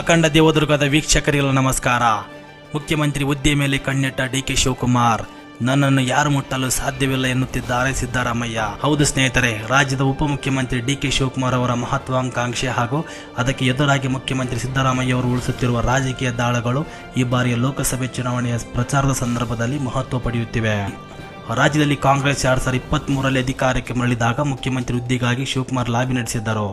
ಅಖಂಡ ದೇವದುರ್ಗದ ವೀಕ್ಷಕರಿಗೆಲ್ಲ ನಮಸ್ಕಾರ. ಮುಖ್ಯಮಂತ್ರಿ ಹುದ್ದೆ ಮೇಲೆ ಕಣ್ಣಿಟ್ಟ ಡಿ ಕೆ ಶಿವಕುಮಾರ್, ನನ್ನನ್ನು ಯಾರು ಮುಟ್ಟಲು ಸಾಧ್ಯವಿಲ್ಲ ಎನ್ನುತ್ತಿದ್ದಾರೆ ಸಿದ್ದರಾಮಯ್ಯ. ಹೌದು ಸ್ನೇಹಿತರೆ, ರಾಜ್ಯದ ಉಪಮುಖ್ಯಮಂತ್ರಿ ಡಿ ಕೆ ಶಿವಕುಮಾರ್ ಅವರ ಮಹತ್ವಾಕಾಂಕ್ಷೆ ಹಾಗೂ ಅದಕ್ಕೆ ಎದುರಾಗಿ ಮುಖ್ಯಮಂತ್ರಿ ಸಿದ್ದರಾಮಯ್ಯ ಅವರು ಉಳಿಸುತ್ತಿರುವ ರಾಜಕೀಯ ದಾಳಗಳು ಈ ಬಾರಿಯ ಲೋಕಸಭೆ ಚುನಾವಣೆಯ ಪ್ರಚಾರದ ಸಂದರ್ಭದಲ್ಲಿ ಮಹತ್ವ ಪಡೆಯುತ್ತಿವೆ. ರಾಜ್ಯದಲ್ಲಿ ಕಾಂಗ್ರೆಸ್ ಎರಡು ಸಾವಿರದ ಇಪ್ಪತ್ತ್ ಮೂರರಲ್ಲಿ ಅಧಿಕಾರಕ್ಕೆ ಮರಳಿದಾಗ ಮುಖ್ಯಮಂತ್ರಿ ಹುದ್ದೆಗಾಗಿ ಶಿವಕುಮಾರ್ ಲಾಬಿ ನಡೆಸಿದ್ದರು.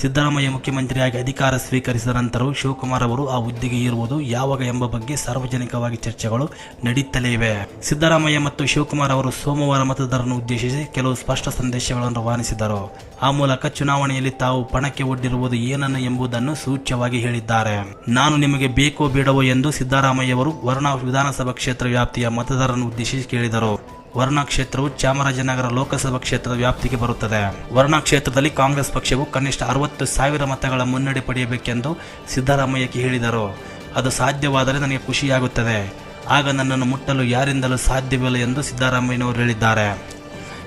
ಸಿದ್ದರಾಮಯ್ಯ ಮುಖ್ಯಮಂತ್ರಿಯಾಗಿ ಅಧಿಕಾರ ಸ್ವೀಕರಿಸಿದ ನಂತರವೂ ಶಿವಕುಮಾರ್ ಅವರು ಆ ಹುದ್ದೆಗೆ ಇರುವುದು ಯಾವಾಗ ಎಂಬ ಬಗ್ಗೆ ಸಾರ್ವಜನಿಕವಾಗಿ ಚರ್ಚೆಗಳು ನಡೆಯುತ್ತಲೇ ಇವೆ ಸಿದ್ದರಾಮಯ್ಯ ಮತ್ತು ಶಿವಕುಮಾರ್ ಅವರು ಸೋಮವಾರ ಮತದಾರರನ್ನು ಉದ್ದೇಶಿಸಿ ಕೆಲವು ಸ್ಪಷ್ಟ ಸಂದೇಶಗಳನ್ನು ರವಾನಿಸಿದರು ಆ ಮೂಲಕ ಚುನಾವಣೆಯಲ್ಲಿ ತಾವು ಪಣಕ್ಕೆ ಒಡ್ಡಿರುವುದು ಏನನ್ನು ಎಂಬುದನ್ನು ಸೂಚ್ಯವಾಗಿ ಹೇಳಿದ್ದಾರೆ. ನಾನು ನಿಮಗೆ ಬೇಕೋ ಬೇಡವೋ ಎಂದು ಸಿದ್ದರಾಮಯ್ಯ ಅವರು ವರ್ಣ ವಿಧಾನಸಭಾ ಕ್ಷೇತ್ರ ವ್ಯಾಪ್ತಿಯ ಮತದಾರರನ್ನು ಉದ್ದೇಶಿಸಿ ಕೇಳಿದರು. ವರ್ಣ ಕ್ಷೇತ್ರವು ಚಾಮರಾಜನಗರ ಲೋಕಸಭಾ ಕ್ಷೇತ್ರದ ವ್ಯಾಪ್ತಿಗೆ ಬರುತ್ತದೆ. ವರ್ಣ ಕ್ಷೇತ್ರದಲ್ಲಿ ಕಾಂಗ್ರೆಸ್ ಪಕ್ಷವು ಕನಿಷ್ಠ ಅರವತ್ತು ಸಾವಿರ ಮತಗಳ ಮುನ್ನಡೆ ಪಡೆಯಬೇಕೆಂದು ಸಿದ್ದರಾಮಯ್ಯಕ್ಕೆ ಹೇಳಿದರು. ಅದು ಸಾಧ್ಯವಾದರೆ ನನಗೆ ಖುಷಿಯಾಗುತ್ತದೆ. ಆಗ ನನ್ನನ್ನು ಮುಟ್ಟಲು ಯಾರಿಂದಲೂ ಸಾಧ್ಯವಿಲ್ಲ ಎಂದು ಸಿದ್ದರಾಮಯ್ಯನವರು ಹೇಳಿದ್ದಾರೆ.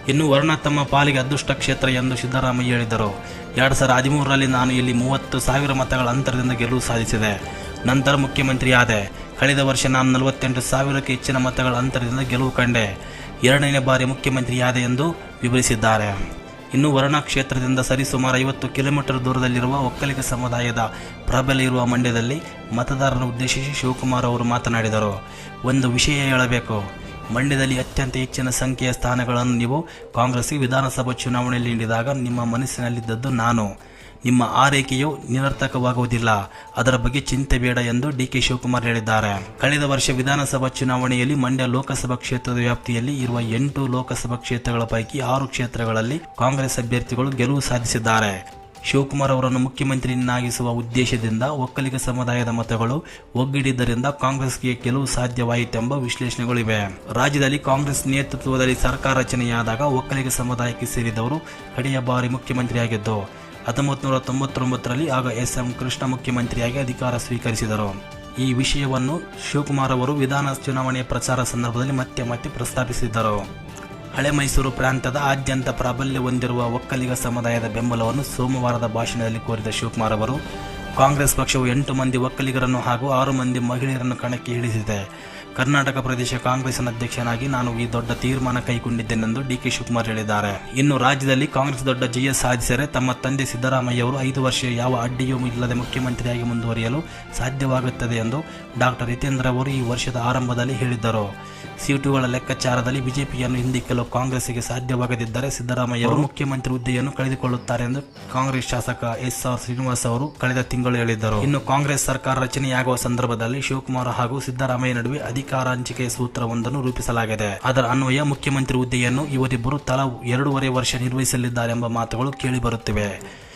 ಇನ್ನು ವರ್ಣ ತಮ್ಮ ಪಾಲಿಗೆ ಅದೃಷ್ಟ ಕ್ಷೇತ್ರ ಎಂದು ಸಿದ್ದರಾಮಯ್ಯ ಹೇಳಿದರು. ಎರಡು ಸಾವಿರದ ಹದಿಮೂರರಲ್ಲಿ ನಾನು ಇಲ್ಲಿ ಮೂವತ್ತು ಸಾವಿರ ಮತಗಳ ಅಂತರದಿಂದ ಗೆಲುವು ಸಾಧಿಸಿದೆ. ನಂತರ ಮುಖ್ಯಮಂತ್ರಿ ಆದೆ ಕಳೆದ ವರ್ಷ ನಾನು ನಲವತ್ತೆಂಟು ಸಾವಿರಕ್ಕೆ ಹೆಚ್ಚಿನ ಮತಗಳ ಅಂತರದಿಂದ ಗೆಲುವು ಕಂಡೆ. ಎರಡನೇ ಬಾರಿ ಮುಖ್ಯಮಂತ್ರಿಯಾದ ಎಂದು ವಿವರಿಸಿದ್ದಾರೆ. ಇನ್ನು ವರುಣಾ ಕ್ಷೇತ್ರದಿಂದ ಸರಿಸುಮಾರು ಐವತ್ತು ಕಿಲೋಮೀಟರ್ ದೂರದಲ್ಲಿರುವ ಒಕ್ಕಲಿಗ ಸಮುದಾಯದ ಪ್ರಬಲ ಇರುವ ಮಂಡ್ಯದಲ್ಲಿ ಮತದಾರರನ್ನು ಉದ್ದೇಶಿಸಿ ಶಿವಕುಮಾರ್ ಅವರು ಮಾತನಾಡಿದರು. ಒಂದು ವಿಷಯ ಹೇಳಬೇಕು. ಮಂಡ್ಯದಲ್ಲಿ ಅತ್ಯಂತ ಹೆಚ್ಚಿನ ಸಂಖ್ಯೆಯ ಸ್ಥಾನಗಳನ್ನು ನೀವು ಕಾಂಗ್ರೆಸ್ಗೆ ವಿಧಾನಸಭಾ ಚುನಾವಣೆಯಲ್ಲಿ ನೀಡಿದಾಗ ನಿಮ್ಮ ಮನಸ್ಸಿನಲ್ಲಿದ್ದದ್ದು ನಾನು. ನಿಮ್ಮ ಆರೈಕೆಯು ನಿರರ್ಥಕವಾಗುವುದಿಲ್ಲ. ಅದರ ಬಗ್ಗೆ ಚಿಂತೆ ಬೇಡ ಎಂದು ಡಿ ಕೆ ಶಿವಕುಮಾರ್ ಹೇಳಿದ್ದಾರೆ. ಕಳೆದ ವರ್ಷ ವಿಧಾನಸಭಾ ಚುನಾವಣೆಯಲ್ಲಿ ಮಂಡ್ಯ ಲೋಕಸಭಾ ಕ್ಷೇತ್ರದ ವ್ಯಾಪ್ತಿಯಲ್ಲಿ ಇರುವ ಎಂಟು ಲೋಕಸಭಾ ಕ್ಷೇತ್ರಗಳ ಪೈಕಿ ಆರು ಕ್ಷೇತ್ರಗಳಲ್ಲಿ ಕಾಂಗ್ರೆಸ್ ಅಭ್ಯರ್ಥಿಗಳು ಗೆಲುವು ಸಾಧಿಸಿದ್ದಾರೆ. ಶಿವಕುಮಾರ್ ಅವರನ್ನು ಮುಖ್ಯಮಂತ್ರಿಯನ್ನಾಗಿಸುವ ಉದ್ದೇಶದಿಂದ ಒಕ್ಕಲಿಗ ಸಮುದಾಯದ ಮತಗಳು ಒಗ್ಗಿಡಿದ್ದರಿಂದ ಕಾಂಗ್ರೆಸ್ಗೆ ಗೆಲುವು ಸಾಧ್ಯವಾಯಿತೆಂಬ ವಿಶ್ಲೇಷಣೆಗಳಿವೆ. ರಾಜ್ಯದಲ್ಲಿ ಕಾಂಗ್ರೆಸ್ ನೇತೃತ್ವದಲ್ಲಿ ಸರ್ಕಾರ ರಚನೆಯಾದಾಗ ಒಕ್ಕಲಿಗ ಸಮುದಾಯಕ್ಕೆ ಸೇರಿದವರು ಕಡೆಯ ಬಾರಿ ಮುಖ್ಯಮಂತ್ರಿಯಾಗಿದ್ದು ಹತ್ತೊಂಬತ್ತು ನೂರ ತೊಂಬತ್ತೊಂಬತ್ತರಲ್ಲಿ ಆಗ ಎಸ್ ಎಂ ಕೃಷ್ಣ ಮುಖ್ಯಮಂತ್ರಿಯಾಗಿ ಅಧಿಕಾರ ಸ್ವೀಕರಿಸಿದರು. ಈ ವಿಷಯವನ್ನು ಶಿವಕುಮಾರ್ ಅವರು ವಿಧಾನ ಚುನಾವಣೆಯ ಪ್ರಚಾರ ಸಂದರ್ಭದಲ್ಲಿ ಮತ್ತೆ ಮತ್ತೆ ಪ್ರಸ್ತಾಪಿಸಿದ್ದರು. ಹಳೆ ಮೈಸೂರು ಪ್ರಾಂತದ ಆದ್ಯಂತ ಪ್ರಾಬಲ್ಯ ಹೊಂದಿರುವ ಒಕ್ಕಲಿಗ ಸಮುದಾಯದ ಬೆಂಬಲವನ್ನು ಸೋಮವಾರದ ಭಾಷಣದಲ್ಲಿ ಕೋರಿದ ಶಿವಕುಮಾರ್ ಅವರು, ಕಾಂಗ್ರೆಸ್ ಪಕ್ಷವು ಎಂಟು ಮಂದಿ ಒಕ್ಕಲಿಗರನ್ನು ಹಾಗೂ ಆರು ಮಂದಿ ಮಹಿಳೆಯರನ್ನು ಕಣಕ್ಕೆ ಇಳಿಸಿದೆ. ಕರ್ನಾಟಕ ಪ್ರದೇಶ ಕಾಂಗ್ರೆಸ್ನ ಅಧ್ಯಕ್ಷನಾಗಿ ನಾನು ಈ ದೊಡ್ಡ ತೀರ್ಮಾನ ಕೈಗೊಂಡಿದ್ದೇನೆಂದು ಡಿ ಕೆ ಶಿವಕುಮಾರ್ ಹೇಳಿದ್ದಾರೆ. ಇನ್ನು ರಾಜ್ಯದಲ್ಲಿ ಕಾಂಗ್ರೆಸ್ ದೊಡ್ಡ ಜಯ ಸಾಧಿಸಿದರೆ ತಮ್ಮ ತಂದೆ ಸಿದ್ದರಾಮಯ್ಯ ಅವರು ಐದು ವರ್ಷ ಯಾವ ಅಡ್ಡಿಯೂ ಇಲ್ಲದೆ ಮುಖ್ಯಮಂತ್ರಿಯಾಗಿ ಮುಂದುವರಿಯಲು ಸಾಧ್ಯವಾಗುತ್ತದೆ ಎಂದು ಡಾಕ್ಟರ್ ಹಿತೇಂದ್ರ ಅವರು ಈ ವರ್ಷದ ಆರಂಭದಲ್ಲಿ ಹೇಳಿದ್ದರು. ಸೀಟುಗಳ ಲೆಕ್ಕಾಚಾರದಲ್ಲಿ ಬಿಜೆಪಿಯನ್ನು ಹಿಂದಿಕ್ಕಲು ಕಾಂಗ್ರೆಸ್ಗೆ ಸಾಧ್ಯವಾಗದಿದ್ದರೆ ಸಿದ್ದರಾಮಯ್ಯ ಅವರು ಮುಖ್ಯಮಂತ್ರಿ ಹುದ್ದೆಯನ್ನು ಕಳೆದುಕೊಳ್ಳುತ್ತಾರೆ ಎಂದು ಕಾಂಗ್ರೆಸ್ ಶಾಸಕ ಎಸ್ ಆರ್ ಶ್ರೀನಿವಾಸ್ ಅವರು ಕಳೆದ ತಿಂಗಳು ಹೇಳಿದ್ದರು. ಇನ್ನು ಕಾಂಗ್ರೆಸ್ ಸರ್ಕಾರ ರಚನೆಯಾಗುವ ಸಂದರ್ಭದಲ್ಲಿ ಶಿವಕುಮಾರ್ ಹಾಗೂ ಸಿದ್ದರಾಮಯ್ಯ ನಡುವೆ ಅಧಿಕಾರ ಹಂಚಿಕೆಯ ಸೂತ್ರವೊಂದನ್ನು ರೂಪಿಸಲಾಗಿದೆ. ಅದರ ಅನ್ವಯ ಮುಖ್ಯಮಂತ್ರಿ ಹುದ್ದೆಯನ್ನು ಇವರಿಬ್ಬರು ತಲಾ ಎರಡೂವರೆ ವರ್ಷ ನಿರ್ವಹಿಸಲಿದ್ದಾರೆ ಎಂಬ ಮಾತುಗಳು ಕೇಳಿಬರುತ್ತಿವೆ.